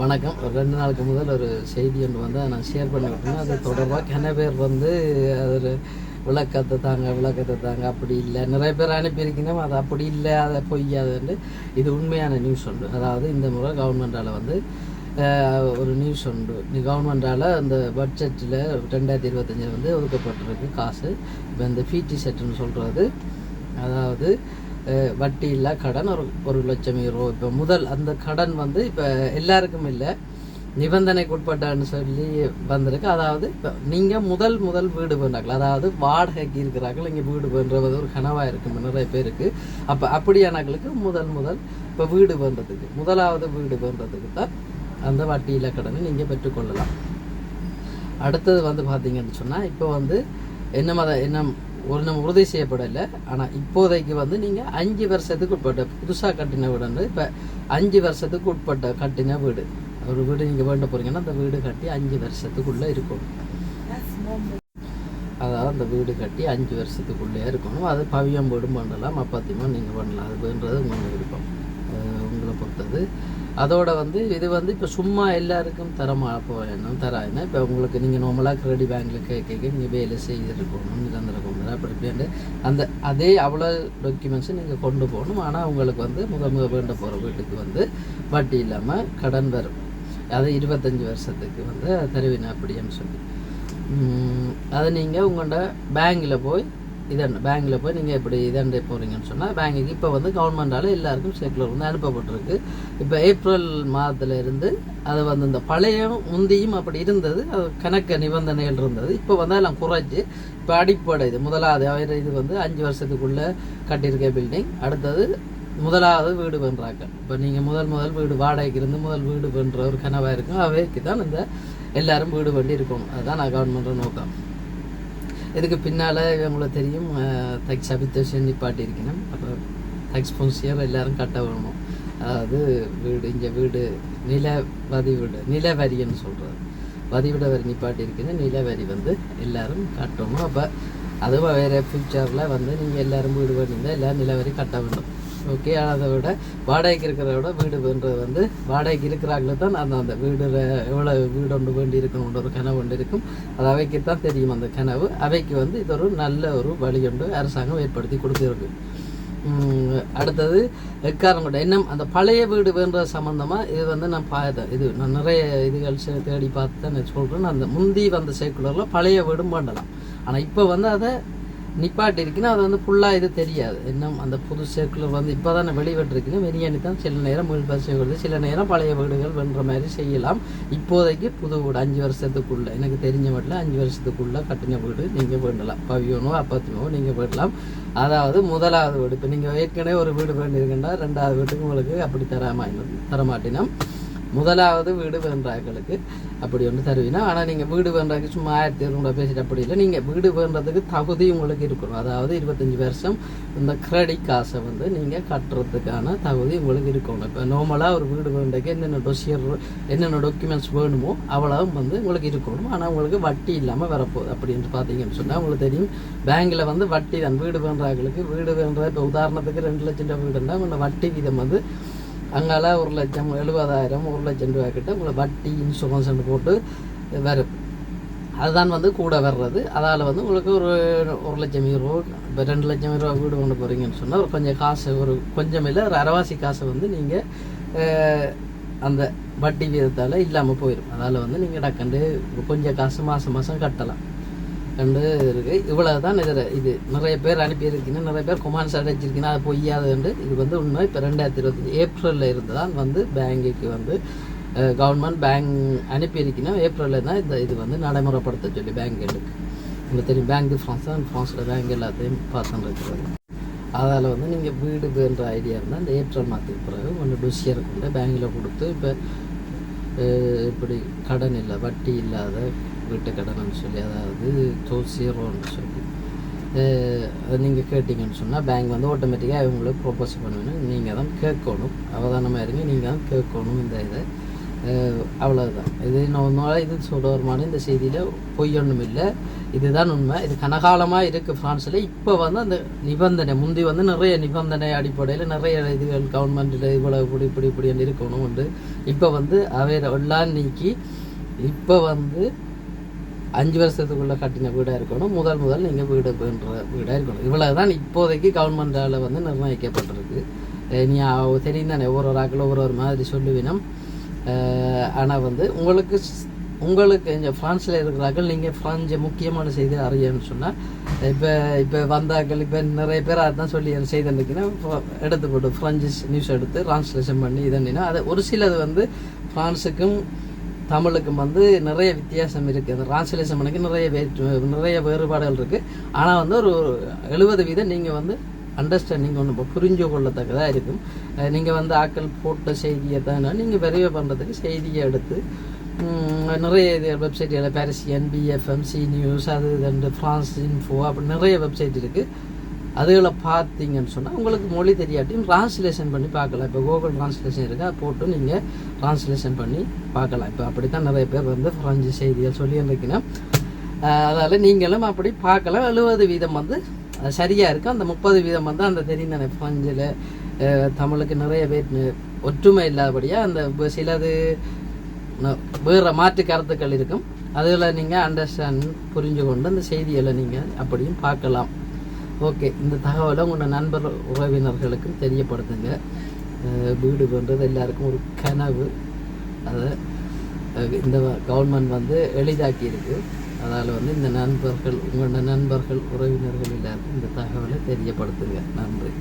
வணக்கம். ஒரு ரெண்டு நாளுக்கு முதல் ஒரு செய்தி ஒன்று வந்து அதை நான் ஷேர் பண்ணி விட்டேன் அது தொடர்பாக கன பேர் வந்து அது ஒரு விளக்கத்தை தாங்க விளக்கத்தை தாங்க. அப்படி இல்லை. நிறைய பேர் அனுப்பியிருக்கணும் அது அப்படி இல்லை. அதை பொய்யாதுன்னு இது உண்மையான நியூஸ் உண்டு அதாவது இந்த முறை கவர்மெண்டால் வந்து ஒரு நியூஸ் உண்டு கவர்மெண்டால் அந்த பட்ஜெட்டில் ரெண்டாயிரத்தி இருபத்தஞ்சில் வந்து ஒதுக்கப்பட்டிருக்கு காசு. இப்போ இந்த ஃபீட்டி செட்டுன்னு சொல்கிறது அதாவது வட்டி இல்லை கடன் ஒரு ஒரு லட்சம் யூரோ இப்போ முதல் அந்த கடன் வந்து இப்போ எல்லாருக்கும் இல்லை. நிபந்தனைக்கு உட்பட்டான்னு சொல்லி வந்திருக்கு. அதாவது இப்போ நீங்கள் முதல் முதல் வீடு வேண்டாங்களா அதாவது வாடகைக்கு இருக்கிறார்கள் இங்கே வீடு பண்ணுறது ஒரு கனவாக இருக்கும் நிறைய பேருக்கு. அப்போ அப்படியானாக்களுக்கு முதல் முதல் இப்போ வீடு பண்ணுறதுக்கு முதலாவது வீடு பண்ணுறதுக்கு தான் அந்த வட்டியில்லா கடனை நீங்கள் பெற்றுக்கொள்ளலாம் அடுத்தது வந்து பார்த்தீங்கன்னு சொன்னால் இப்போ வந்து என்ன மத என்ன ஒரு நம்ம உறுதி செய்யப்படலை. ஆனால் இப்போதைக்கு வந்து நீங்கள் அஞ்சு வருஷத்துக்கு உட்பட்ட புதுசாக கட்டின வீடு வந்து இப்போ அஞ்சு வருஷத்துக்கு உட்பட்ட கட்டின வீடு. ஒரு வீடு நீங்கள் வேண்ட போகிறீங்கன்னா அந்த வீடு கட்டி அஞ்சு வருஷத்துக்குள்ளே இருக்கும். அதாவது அந்த வீடு கட்டி அஞ்சு வருஷத்துக்குள்ளே இருக்கணும். அது பவியம் வீடும் பண்ணலாம் அப்பத்தியமா நீங்கள் பண்ணலாம். அது வேண்டது விருப்பம். உங்களை பொறுத்தது. அதோட வந்து இது வந்து இப்போ சும்மா எல்லாருக்கும் தரமா போயணும் தராதுன்னா இப்போ உங்களுக்கு நீங்கள் நார்மலாக கிரெடிட் பேங்க்கில் கேட்க நீங்கள் வேலை செய்திருக்கணும் நிரந்தர அப்படி இப்படின்ட்டு அந்த அதே அவ்வளோ டாக்குமெண்ட்ஸும் நீங்கள் கொண்டு போகணும். ஆனால் உங்களுக்கு வந்து முகமுக முத வேண்ட போகிற வீட்டுக்கு வந்து வட்டி இல்லாமல் கடன் வரும். அது இருபத்தஞ்சி வருஷத்துக்கு வந்து தருவினா அப்படின்னு சொல்லி. அதை நீங்கள் உங்கள்கிட்ட பேங்கில் போய் இதண்ட பேங்கில் போய் நீங்கள் இப்படி இதண்டை போகிறீங்கன்னு சொன்னால் பேங்குக்கு இப்போ வந்து கவர்மெண்டால் எல்லாருக்கும் சர்க்குலர் வந்து அனுப்பப்பட்டிருக்கு. இப்போ ஏப்ரல் மாதத்தில் இருந்து அது வந்து இந்த பழைய முந்தியும் அப்படி இருந்தது அது கணக்கு நிபந்தனைகள் இருந்தது. இப்போ வந்து எல்லாம் குறைச்சி இப்போ அடிப்படை இது. முதலாவது அவர் இது வந்து அஞ்சு வருஷத்துக்குள்ளே கட்டியிருக்க பில்டிங் அடுத்தது முதலாவது வீடு பண்ணுறாங்க இப்போ நீங்கள் முதல் முதல் வீடு வாடகைக்கு இருந்து முதல் வீடு பண்ணுற ஒரு கனவாக இருக்கும். அவைக்கு தான் இந்த எல்லாரும் வீடு பண்ணி இருக்கணும் அதுதான் நான் கவர்மெண்ட்டை நோக்கம். இதுக்கு பின்னால் உங்களுக்கு தெரியும் தக்ஸ் அபித்தோஷன் நிப்பாட்டி இருக்கணும் அப்போ தக்ஸ் பொன்சியர் எல்லாரும் கட்ட வேணும் அதாவது வீடு இங்கே வீடு நில வதி வீடு நில வரின்னு சொல்கிறது வதிவிட வரி நிப்பாட்டி இருக்குது நில வரி வந்து எல்லாரும் கட்டணும். அப்போ அதுவும் வேறு ஃபியூச்சரில் வந்து நீங்கள் எல்லாரும் வீடு வேண்டியிருந்தால் எல்லோரும் நில வரி கட்ட வேண்டும். ஓகே அதை விட வாடகைக்கு இருக்கிறத விட வீடு வேண்டது வந்து வாடகைக்கு இருக்கிறாங்களே தான் அந்த அந்த வீடு எவ்வளோ வீடு ஒன்று வேண்டி இருக்கணுன்ற ஒரு கனவு ஒன்று இருக்கும். அது அவைக்கு தான் தெரியும் அந்த கனவு. அவைக்கு வந்து இது ஒரு நல்ல ஒரு வழி ஒன்று அரசாங்கம் ஏற்படுத்தி கொடுத்துருக்கு அடுத்தது எக்காரம் இன்னும் அந்த பழைய வீடு வேண்ட சம்மந்தமாக இது வந்து நான் பார்த்தேன் இது நான் நிறைய இதுகள் தேடி பார்த்து தான் நான் சொல்கிறேன் அந்த முந்தி வந்த சைக்குலரில் பழைய வீடும் பண்ணலாம் ஆனால் இப்போ வந்து அதை நிப்பாட்டி இருக்குன்னா அது வந்து ஃபுல்லாக இது தெரியாது. இன்னும் அந்த புது சர்க்குலர் வந்து இப்போ தான் வெளிவிட்டிருக்குன்னு வெறியானி தான் சில நேரம் மீள் பரிசு வருது சில நேரம் பழைய வீடுகள் வென்ற மாதிரி செய்யலாம். இப்போதைக்கு புது வீடு அஞ்சு வருஷத்துக்குள்ளே எனக்கு தெரிஞ்ச மட்டும் அஞ்சு வருஷத்துக்குள்ளே கட்டின வீடு நீங்கள் வேண்டலாம் பவியோனோ அப்பத்தினோ நீங்கள் வேண்டலாம் அதாவது முதலாவது வீடு. இப்போ நீங்கள் ஏற்கனவே ஒரு வீடு வேண்டியிருக்கேன்டா ரெண்டாவது வீட்டுக்கு உங்களுக்கு அப்படி தராமல் தரமாட்டினோம். முதலாவது வீடு வேண்டாக்களுக்கு அப்படி ஒன்று தருவீங்க ஆனால் நீங்கள் வீடு வேண்டாக்கு சும்மா ஆயிரத்தி இரநூறுவா பேசிட்டு அப்படி இல்லை. நீங்கள் வீடு வேண்டதுக்கு தகுதி உங்களுக்கு இருக்கணும் அதாவது இருபத்தஞ்சி வருஷம் இந்த கிரெடிட் காசை வந்து நீங்கள் கட்டுறதுக்கான தகுதி உங்களுக்கு இருக்கணும் இப்போ நார்மலாக ஒரு வீடு வேண்டக்கு என்னென்ன டொசியர் என்னென்ன டாக்குமெண்ட்ஸ் வேணுமோ அவ்வளவும் வந்து உங்களுக்கு இருக்கணும். ஆனால் உங்களுக்கு வட்டி இல்லாமல் வரப்போகுது அப்படின்னு பார்த்தீங்கன்னு சொன்னால் உங்களுக்கு தெரியும். பேங்கில் வந்து வட்டி தான். வீடு வேண்டாக்களுக்கு வீடு வேண்ட இப்போ உதாரணத்துக்கு ரெண்டு லட்சம் ரூபா வீடுன்னா உங்களோட வட்டி வீதம் வந்து அங்கால ஒரு லட்சம் எழுபதாயிரம் ஒரு லட்சம் ரூபாய் கிட்ட உங்களை வட்டி இன்சூரன்ஸ் போட்டு வரும். அதுதான் வந்து கூட வர்றது. அதால் வந்து உங்களுக்கு ஒரு ஒரு லட்சம் யூரோ இப்போ ரெண்டு லட்சம் ரூபா வீடு கொண்டு போகிறீங்கன்னு சொன்னால் ஒரு கொஞ்சம் காசு ஒரு கொஞ்சம் இல்லை ஒரு அரைவாசி காசை வந்து நீங்கள் அந்த வட்டி வீதத்தால் இல்லாமல் போயிடும் அதால் வந்து நீங்கள் டக்கண்டு கொஞ்சம் காசு மாதம் மாதம் கட்டலாம். ரெண்டு இருக்கு. இவ்வளவு தான் இதில் இது. நிறைய பேர் அனுப்பியிருக்கீங்க நிறைய பேர் கொமான்ஸ் அடைச்சிருக்கீங்க. அது பொய்யாதுண்டு இது வந்து உண்மை. இப்போ ரெண்டாயிரத்தி இருபத்தி ஏப்ரலில் இருந்து தான் வந்து பேங்குக்கு வந்து கவர்மெண்ட் பேங்க் அனுப்பியிருக்கணும் ஏப்ரலில் தான் இந்த இது வந்து நடைமுறைப்படுத்த சொல்லி பேங்குகளுக்கு உங்களுக்கு தெரியும் பேங்க் ஃப்ரான்ஸ் தான் ஃப்ரான்ஸில் பேங்க் எல்லாத்தையும் பார்த்துட்டு இருக்கிறது அதால் வந்து நீங்கள் வீடு வேண்ட ஐடியா இருந்தால் இந்த ஏப்ரல் மாதத்துக்கு பிறகு கொஞ்சம் டொசியர் கொண்டு பேங்கில் கொடுத்து இப்போ இப்படி கடன் இல்லை வட்டி இல்லாத வீட்டு கடன்னு சொல்லி அதாவது ஜோசியரோன்னு சொல்லி. அதை அது நீங்கள் கேட்டிங்கன்னு சொன்னால் பேங்க் வந்து ஆட்டோமேட்டிக்காக அவங்களுக்கு ப்ரொப்போஸ் பண்ணுவேன் நீங்கள் தான் கேட்கணும். அவதானமாக இருங்க நீங்கள் தான் கேட்கணும் இந்த இதை. அவ்வளோதான் இது நான் இது சொல்லுவாருமான இந்த செய்தியில் பொய் ஒன்றும் இல்லை. இதுதான் உண்மை. இது கனகாலமாக இருக்குது ஃப்ரான்ஸில். இப்போ வந்து அந்த நிபந்தனை முந்தி வந்து நிறைய நிபந்தனை அடிப்படையில் நிறைய இதுகள் கவர்மெண்ட்டில் இவ்வளோ இப்படி இப்படி இப்படி இருக்கணும் உண்டு. இப்போ வந்து அவை எல்லாம் நீக்கி இப்போ வந்து அஞ்சு வருஷத்துக்குள்ளே கட்டின வீடாக இருக்கணும். முதல் முதல் நீங்கள் வீடு வேண்டுற வீடாக இருக்கணும். இவ்வளோ தான் இப்போதைக்கு கவர்மெண்டால் வந்து நிர்ணயிக்கப்பட்டிருக்கு. நீ தெரியும் தானே ஒவ்வொரு ஒரு ஆக்கள் ஒவ்வொரு ஒரு மாதிரி சொல்லுவினம். ஆனால் வந்து உங்களுக்கு உங்களுக்கு இங்கே ஃப்ரான்ஸில் இருக்கிறார்கள் நீங்கள் ஃப்ரான்ஸை முக்கியமான செய்தி அறியன்னு சொன்னால் இப்போ இப்போ வந்தாக்கள் இப்போ நிறைய பேர் அதான் சொல்லி செய்தி இருந்துச்சுன்னா எடுத்து போட்டு ஃப்ரெஞ்சு நியூஸ் எடுத்து ட்ரான்ஸ்லேஷன் பண்ணி இதன்னா அது ஒரு சிலது வந்து ஃப்ரான்ஸுக்கும் தமிழுக்கும் வந்து நிறைய வித்தியாசம் இருக்குது அந்த டிரான்ஸ்லேஷன் பண்ணக்கு நிறைய வேற்று நிறைய வேறுபாடுகள் இருக்குது ஆனால் வந்து ஒரு எழுபது வீதம் நீங்கள் வந்து அண்டர்ஸ்டாண்டிங் ஒன்று புரிஞ்சு கொள்ளத்தக்கதாக இருக்கும். நீங்கள் வந்து ஆக்கள் போட்ட செய்தியை தானே நீங்கள் விரைவு பண்ணுறதுக்கு செய்தியை எடுத்து நிறைய இது வெப்சைட்டில் பாரிசியன் பிஎஃப்எம் சி நியூஸ் அது ரெண்டு ஃப்ரான்ஸ் இன்ஃபோ அப்படி நிறைய வெப்சைட் இருக்குது அதுகளை பார்த்தீங்கன்னு சொன்னால் உங்களுக்கு மொழி தெரியாட்டியும் ட்ரான்ஸ்லேஷன் பண்ணி பார்க்கலாம். இப்போ கூகுள் ட்ரான்ஸ்லேஷன் இருக்கா போட்டு நீங்கள் ட்ரான்ஸ்லேஷன் பண்ணி பார்க்கலாம். இப்போ அப்படி தான் நிறைய பேர் வந்து ஃப்ரெஞ்சு செய்திகள் சொல்லி அதனால் அதால் நீங்களும் அப்படி பார்க்கலாம். எழுபது வீதம் வந்து சரியாக இருக்கும் அந்த முப்பது வீதம் வந்து அந்த தெரியும் தானே ஃப்ரெஞ்சில் தமிழுக்கு நிறைய பேர் ஒற்றுமை இல்லாதபடியாக அந்த சிலது வேறு மாற்று கருத்துக்கள் இருக்கும். அதில் நீங்கள் அண்டர்ஸ்டாண்ட் புரிஞ்சு கொண்டு அந்த செய்திகளை நீங்கள் அப்படியும் பார்க்கலாம். ஓகே இந்த தகவலை உங்களோட நண்பர் உறவினர்களுக்கும் தெரியப்படுத்துங்க. வீடு பண்ணுறது எல்லாருக்கும் ஒரு கனவு. அதை இந்த கவர்மெண்ட் வந்து எளிதாக்கி இருக்கு அதால் வந்து இந்த நண்பர்கள் உங்களோட நண்பர்கள் உறவினர்கள் எல்லாருக்கும் இந்த தகவலை தெரியப்படுத்துங்க. நன்றி.